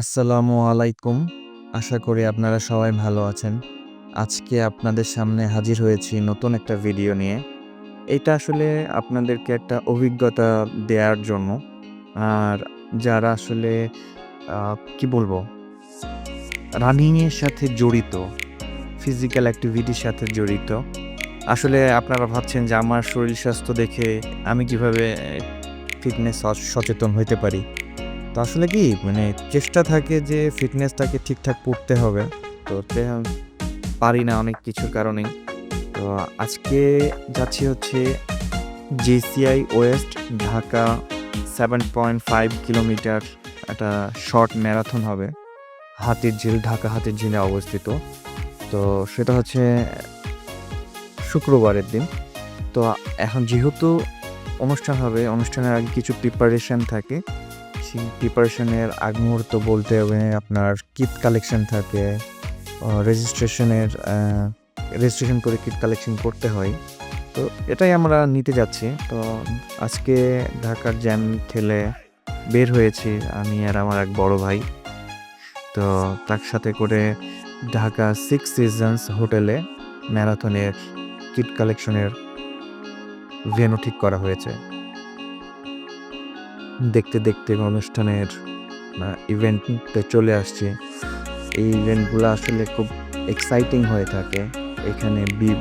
আসসালামু আলাইকুম। আশা করি আপনারা সবাই ভালো আছেন। আজকে আপনাদের সামনে হাজির হয়েছি নতুন একটা ভিডিও নিয়ে। এটা আসলে আপনাদেরকে একটা অভিজ্ঞতা দেওয়ার জন্য। আর যারা আসলে কি বলব? রানিংয়ের সাথে জড়িত ফিজিক্যাল অ্যাক্টিভিটির সাথে জড়িত। আসলে আপনারা ভাবছেন যে আমার শরীর স্বাস্থ্য দেখে আমি কীভাবে ফিটনেস সচেতন হইতে পারি। তো আসলে কি মানে চেষ্টা থাকে যে ফিটনেসটাকে ঠিকঠাক করতে হবে। তো পারি না অনেক কিছুর কারণে তো আজকে যাচ্ছি হচ্ছে JCI west Dhaka seven point five kilometre একটা শর্ট ম্যারাথন হবে। হাতির ঝিল, ঢাকা হাতির ঝিলে অবস্থিত। তো সেটা হচ্ছে শুক্রবারের দিন। তো এখন যেহেতু অনুষ্ঠান হবে, অনুষ্ঠানের আগে কিছু প্রিপারেশন থাকে। সেই প্রিপারেশনের আগ মুহূর্ত বলতে হবে, আপনার কিট কালেকশন থাকে রেজিস্ট্রেশনের রেজিস্ট্রেশন করে কিট কালেকশন করতে হয়। তো এটাই আমরা নিতে যাচ্ছি। তো আজকে ঢাকার জ্যাম ঠেলে বের হয়েছি আমি আর আমার এক বড় ভাই। তো তার সাথে করে ঢাকা সিক্স সিজনস হোটেলে ম্যারাথনের কিট কালেকশনের ভেন্যু ঠিক করা হয়েছে। দেখতে দেখতে অনুষ্ঠানের ইভেন্টে চলে আসছে। এই ইভেন্টগুলো আসলে খুব এক্সাইটিং হয়ে থাকে। এখানে বিপ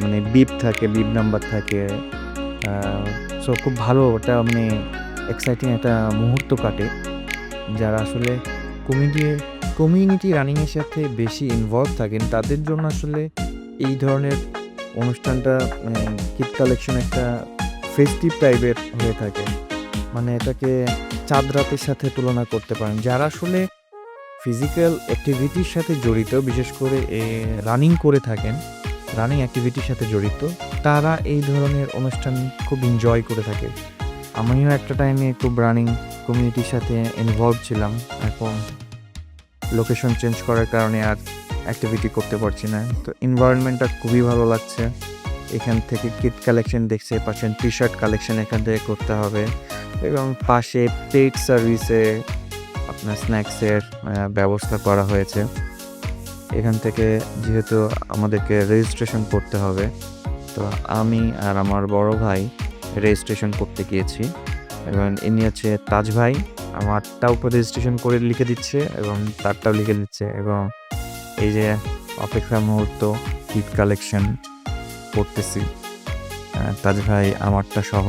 মানে বিপ থাকে বিপ নাম্বার থাকে সো খুব ভালো ওটা মানে এক্সাইটিং একটা মুহূর্ত কাটে। যারা আসলে কমিউনিটি কমিউনিটি রানিংয়ের সাথে বেশি ইনভলভ থাকেন, তাদের জন্য আসলে এই ধরনের অনুষ্ঠানটা মানে কিট কালেকশন একটা ফেস্টিভ টাইপের হয়ে থাকে। মানে এটাকে চাঁদ রাতের সাথে তুলনা করতে পারেন। যারা আসলে ফিজিক্যাল অ্যাক্টিভিটির সাথে জড়িত, বিশেষ করে রানিং করে থাকেন রানিং অ্যাক্টিভিটির সাথে জড়িত, তারা এই ধরনের অনুষ্ঠান খুব এনজয় করে থাকে। আমিও একটা টাইমে খুব রানিং কমিউনিটির সাথে ইনভলভ ছিলাম, এখন লোকেশন চেঞ্জ করার কারণে আর অ্যাক্টিভিটি করতে পারছি না। তো এনভায়রনমেন্টটা খুবই ভালো লাগছে। এখান থেকে কিট কালেকশন দেখছে, পাচ্ছেন টি শার্ট কালেকশন এখান থেকে করতে হবে। এবং পাশে পেড সার্ভিসে আপনার স্ন্যাক্সের ব্যবস্থা করা হয়েছে। এখান থেকে যেহেতু আমাদেরকে রেজিস্ট্রেশন করতে হবে, তো আমি আর আমার বড় ভাই রেজিস্ট্রেশন করতে গিয়েছি এবং ইনি হচ্ছে তাজ ভাই। আমারটাও রেজিস্ট্রেশন করে লিখে দিচ্ছে এবং তারটাও লিখে দিচ্ছে এবং এই যে অপেক্ষা মুহূর্ত কিট কালেকশন করতেছি। তাজ ভাই, আমারটা সহ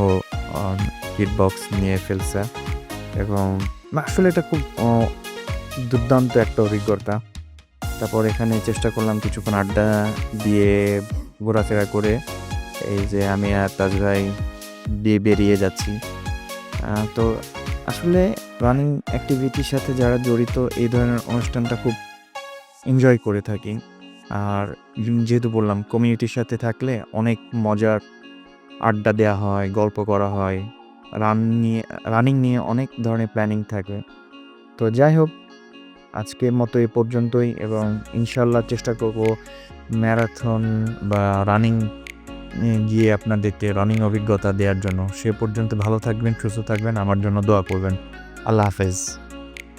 কিট বক্স নিয়ে ফেলছে এবং আসলে এটা খুব দুর্দান্ত একটা অভিজ্ঞতা। তারপর এখানে চেষ্টা করলাম কিছুক্ষণ আড্ডা দিয়ে ঘোরাফেরা করে এই যে আমি আর তাজ ভাই দিয়ে বেরিয়ে যাচ্ছি। তো আসলে রানিং অ্যাক্টিভিটির সাথে যারা জড়িত এই ধরনের অনুষ্ঠানটা খুব এনজয় করে থাকি। আর যেহেতু বললাম কমিউনিটির সাথে থাকলে অনেক মজার আড্ডা দেওয়া হয়, গল্প করা হয় রান নিয়ে রানিং নিয়ে অনেক ধরনের প্ল্যানিং থাকে। তো যাই হোক আজকের মতো এ পর্যন্তই এবং ইনশাল্লাহ চেষ্টা করব ম্যারাথন বা রানিং গিয়ে আপনাদেরকে রানিং অভিজ্ঞতা দেওয়ার জন্য। সে পর্যন্ত ভালো থাকবেন, সুস্থ থাকবেন, আমার জন্য দোয়া করবেন। আল্লাহ হাফেজ।